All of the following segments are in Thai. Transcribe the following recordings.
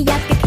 як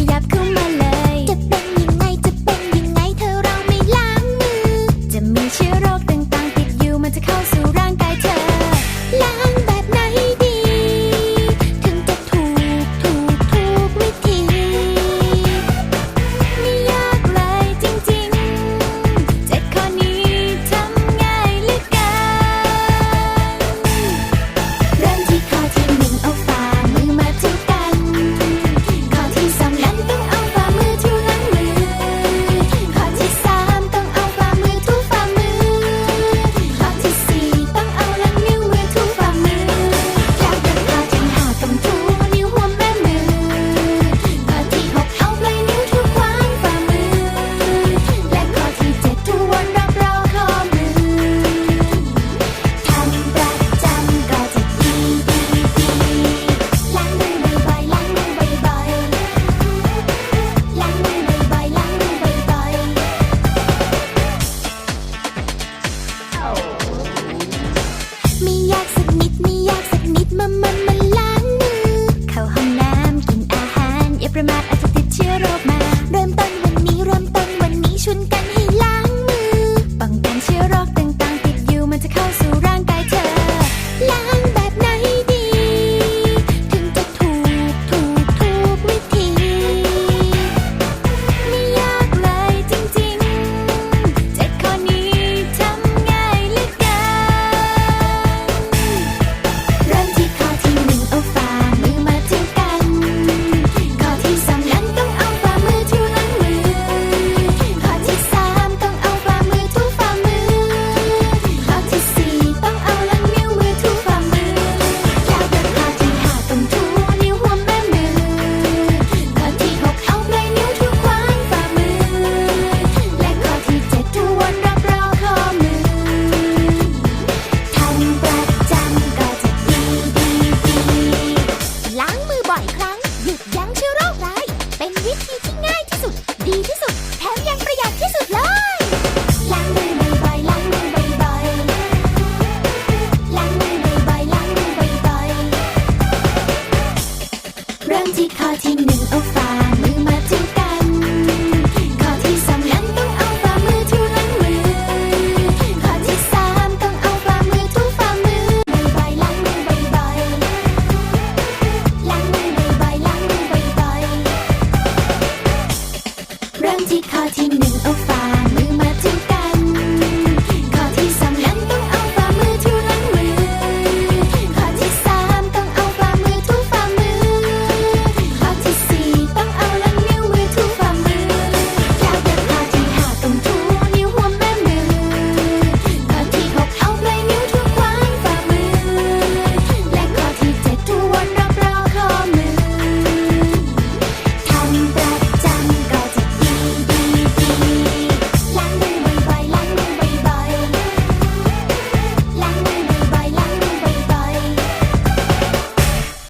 วิธีที่ง่ายที่สุด ดีที่สุด แถมยังประหยัดที่สุดเลยล้างมือบ่อยๆล้าบ่อยๆล้าบ่อยๆล้าบเริ่มที่ข้อที่หนึ่งเอาฝา 靠近